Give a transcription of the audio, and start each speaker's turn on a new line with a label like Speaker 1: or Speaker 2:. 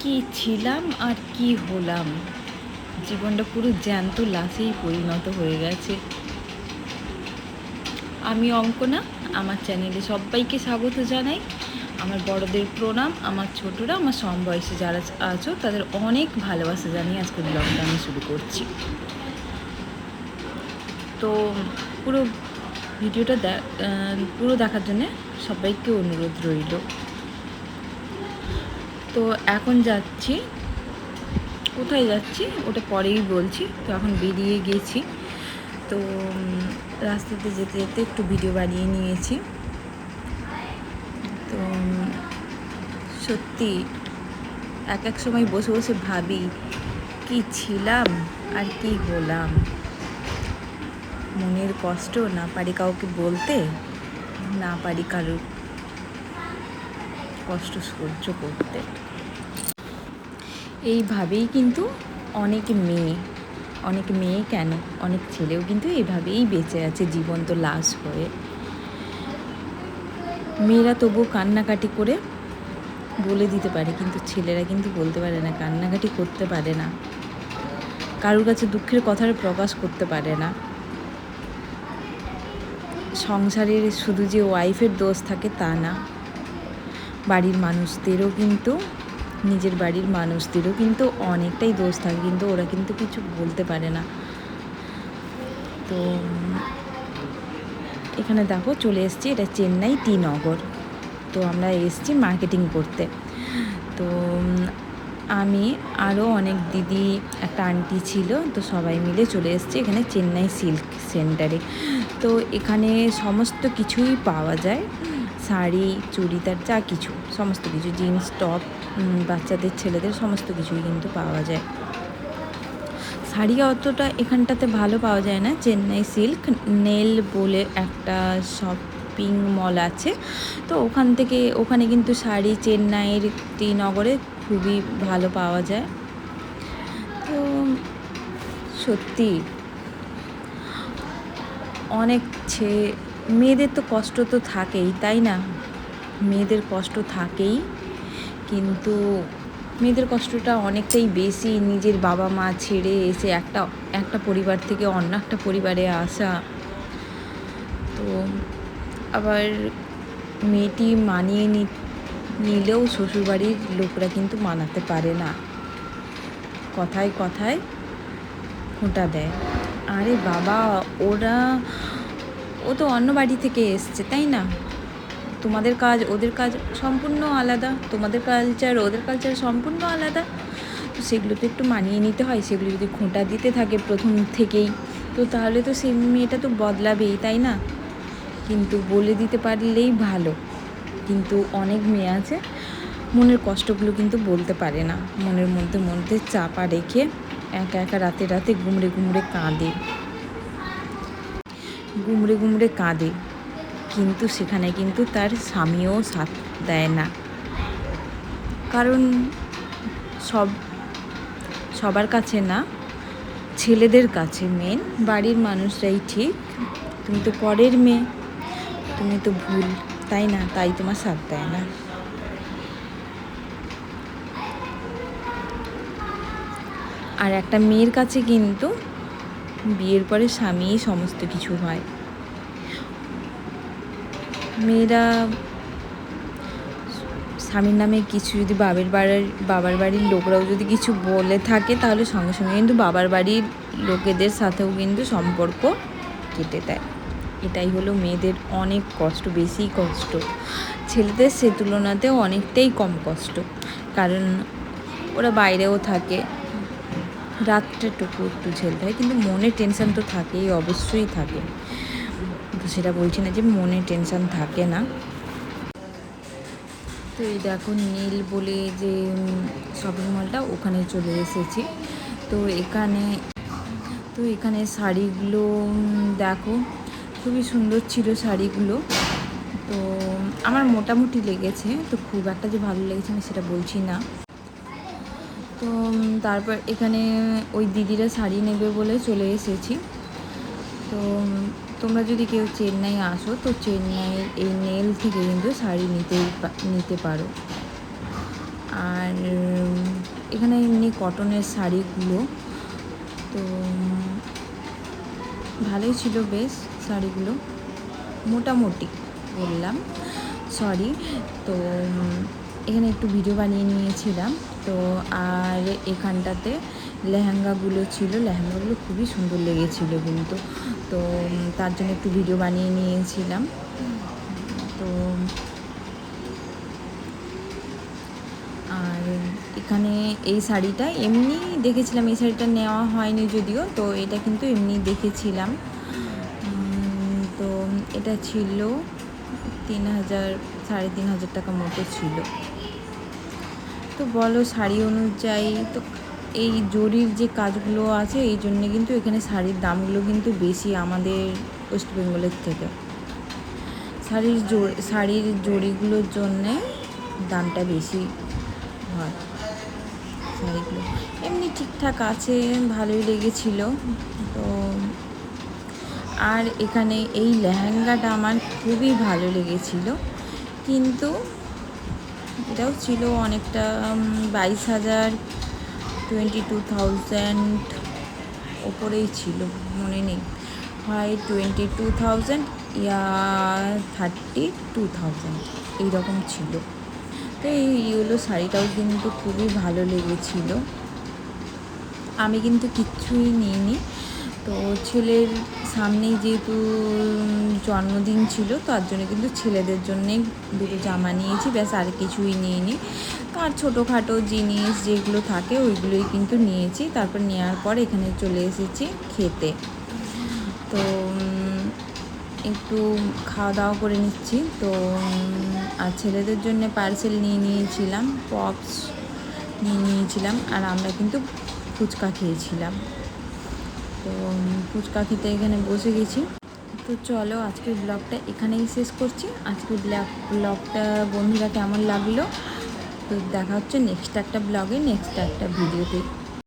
Speaker 1: কি ছিলাম আর কি হলাম? জীবনটা পুরো জ্যান্ত লাশেই পরিণত হয়ে গেছে। আমি অঙ্কনা আমার চ্যানেলে সবাইকে স্বাগত জানাই। আমার বড়দের প্রণাম আমার ছোটরা আমার সমবয়সে যারা আছো তাদের অনেক ভালোবাসা জানিয়ে আজকে আমি শুরু করছি। তো পুরো ভিডিওটা দে- আহ, পুরো দেখার জন্যে সবাইকে অনুরোধ রইল। তো এখন যাচ্ছি। কোথায় যাচ্ছি? ওটা পরেই বলছি। তো এখন বেরিয়ে গেছি। তো রাস্তাতে যেতে যেতে একটু ভিডিও বানিয়ে নিয়েছি। তো সত্যি এক এক সময় বসে বসে ভাবি, কি ছিলাম আর কি হলাম? মনের কষ্ট না পারি কাউকে বলতে, না পারি কারোর কষ্ট সহ্য করতে। এইভাবেই কিন্তু অনেক মেয়ে অনেক মেয়ে কেন? অনেক ছেলেও কিন্তু এইভাবেই বেঁচে আছে জীবন্ত লাশ হয়ে। মেয়েরা তবু কান্নাকাটি করে বলে দিতে পারে, কিন্তু ছেলেরা কিন্তু বলতে পারে না, কান্নাকাটি করতে পারে না। কারোর কাছে দুঃখের কথাটা প্রকাশ করতে পারে না। সংসারের শুধু যে ওয়াইফের দোষ থাকে তা না, বাড়ির মানুষদেরও কিন্তু নিজের বাড়ির মানুষদেরও কিন্তু অনেকটাই দোষ থাকে, কিন্তু ওরা কিন্তু কিছু বলতে পারে না। তো, এখানে দেখো চলে এসেছি, এটা চেন্নাই টি নগর। তো আমরা এসেছি মার্কেটিং করতে। তো, আমি আরও অনেক দিদি, একটা আন্টি ছিল, তো সবাই মিলে চলে এসেছি এখানে চেন্নাই সিল্ক সেন্টারে। তো এখানে সমস্ত কিছুই পাওয়া যায়, শাড়ি, চুড়িদার, যা কিছু, সমস্ত কিছু, জিন্স, টপ বাচ্চাদের, ছেলেদের সমস্ত কিছুই কিন্তু পাওয়া যায়। শাড়ি অতটা এখানটাতে ভালো পাওয়া যায় না। চেন্নাই সিল্ক, নেল বলে একটা শপিং মল আছে। তো ওখান থেকে, ওখানে কিন্তু শাড়ি চেন্নাইয়ের টি নগরে খুবই ভালো পাওয়া যায়। তো সত্যি, অনেক ছে, মেয়েদের তো কষ্ট তো থাকেই, তাই না? মেয়েদের কষ্ট থাকেই। কিন্তু মেয়েদের কষ্টটা অনেকটাই বেশি। নিজের বাবা মা ছেড়ে এসে একটা একটা পরিবার থেকে অন্য একটা পরিবারে আসা। তো আবার মেয়েটি মানিয়ে নিলেও শ্বশুরবাড়ির লোকরা কিন্তু মানাতে পারে না। কথায় কথায় খোঁটা দেয়। আরে বাবা, ওরা, ও তো অন্য বাড়ি থেকে এসছে, তাই না? তোমাদের কাজ, ওদের কাজ সম্পূর্ণ আলাদা, তোমাদের কালচার ওদের কালচার সম্পূর্ণ আলাদা। তো সেগুলো তো একটু মানিয়ে নিতে হয়, সেগুলো যদি খোঁটা দিতে থাকে প্রথম থেকেই, তো তাহলে তো সেই মেয়েটা তো বদলাবেই, তাই না? কিন্তু বলে দিতে পারলেই ভালো। কিন্তু অনেক মেয়ে আছে, মনের কষ্টগুলো কিন্তু বলতে পারে না। মনের মধ্যে মধ্যে চাপা রেখে একা একা রাতে রাতে গুমড়ে গুমড়ে কাঁদে। গুমড়ে গুমড়ে কাঁদে। কিন্তু সেখানে কিন্তু তার স্বামীও সাথ দেয় না। কারণ সব, সবার কাছে না, ছেলেদের কাছে মেন বাড়ির মানুষরাই ঠিক। তুমি তো পরের মেয়ে, তুমি তো ভুল, তাই না? তাই তোমার সাথ দেয় না। আর একটা মেয়ের কাছে কিন্তু বিয়ের পরে স্বামীই সমস্ত কিছু হয়। মেয়েরা স্বামীর নামে কিছু যদি বাবার বাড়ির বাবার বাড়ির লোকরাও যদি কিছু বলে থাকে, তাহলে সঙ্গে সঙ্গে কিন্তু বাবার বাড়ির লোকেদের সাথেও কিন্তু সম্পর্ক কেটে দেয়। এটাই হলো মেয়েদের অনেক কষ্ট, বেশি কষ্ট। ছেলেদের সে তুলনাতেও অনেকটাই কম কষ্ট। কারণ ওরা বাইরেও থাকে রাতটাটুকু একটু ঝেলতে হয় কিন্তু মনে টেনশন তো থাকেই, অবশ্যই থাকে। তো সেটা বলছি না যে মনে টেনশন থাকে না। তো এই দেখো নীল বলে যে শপিং মলটা ওখানে চলে এসেছি। তো এখানে তো এখানে শাড়িগুলো দেখো খুবই সুন্দর ছিল শাড়িগুলো। তো আমার মোটামুটি লেগেছে, তো খুব একটা যে ভালো লেগেছে আমি সেটা বলছি না। তো তারপর এখানে ওই দিদিরা শাড়ি নেবে বলে চলে এসেছি। তো তোমরা যদি কেউ চেন্নাই আসো, তো চেন্নাইয়ের এই নেল থেকে কিন্তু শাড়ি নিতেই নিতে পারো। আর এখানে এমনি কটনের শাড়িগুলো, তো ভালোই ছিল বেশ শাড়িগুলো। মোটামুটি বললাম সরি তো এখানে একটু ভিডিও বানিয়ে নিয়েছিলাম। তো, আর এখানটাতে লেহেঙ্গাগুলো ছিল, লেহেঙ্গাগুলো খুবই সুন্দর লেগেছিল কিন্তু। তো তার জন্য একটু ভিডিও বানিয়ে নিয়েছিলাম। তো, আর এখানে এই শাড়িটা এমনি দেখেছিলাম, এই শাড়িটা নেওয়া হয়নি যদিও, তো এটা কিন্তু এমনি দেখেছিলাম। তো, এটা ছিল তিন হাজার, সাড়ে তিন হাজার টাকা মতো ছিল। তো বলো, শাড়ি অনুযায়ী তো এই জরির যে কাজগুলো আছে, এই জন্যে কিন্তু এখানে শাড়ির দামগুলো কিন্তু বেশি আমাদের ওয়েস্ট বেঙ্গলের থেকে। শাড়ির শাড়ির জরিগুলোর জন্যে দামটা বেশি হয় শাড়িগুলো। এমনি ঠিকঠাক আছে, ভালোই লেগেছিল। তো আর এখানে এই লেহেঙ্গাটা আমার খুবই ভালো লেগেছিল। কিন্তু এটাও ছিল অনেকটা বাইশ হাজার টোয়েন্টি টু থাউজেন্ড ওপরেই ছিল, মনে নেই। হয় টোয়েন্টি টু থাউজেন্ড, ইয়া থার্টি টু থাউজেন্ড, এইরকম ছিল। তো এই ইউলো শাড়িটাও কিন্তু খুবই ভালো লেগেছিল। আমি কিন্তু কিচ্ছুই নিইনি। তো ছেলের সামনেই যেহেতু জন্মদিন ছিল, তার জন্য কিন্তু ছেলেদের জন্যে দুটো জামা নিয়েছি। ব্যাস, আর কিছুই নিইনি। আর ছোটোখাটো জিনিস যেগুলো থাকে, ওইগুলোই কিন্তু নিয়েছি। তারপর নেওয়ার পর এখানে চলে এসেছি খেতে। তো একটু খাওয়া দাওয়া করে নিচ্ছি। তো আর ছেলেদের জন্য পার্সেল নিয়ে নিয়েছিলাম, পপস নিয়ে নিয়েছিলাম। আর আমরা কিন্তু ফুচকা খেয়েছিলাম। তো ফুচকা খেতে এখানে বসে গেছি। তো চলো আজকের ব্লগটা এখানেই শেষ করছি। আজকের ব্লগ ব্লগটা বন্ধুরা কেমন লাগল? তো দেখা হচ্ছে নেক্সট একটা ব্লগে নেক্সট একটা ভিডিওতে।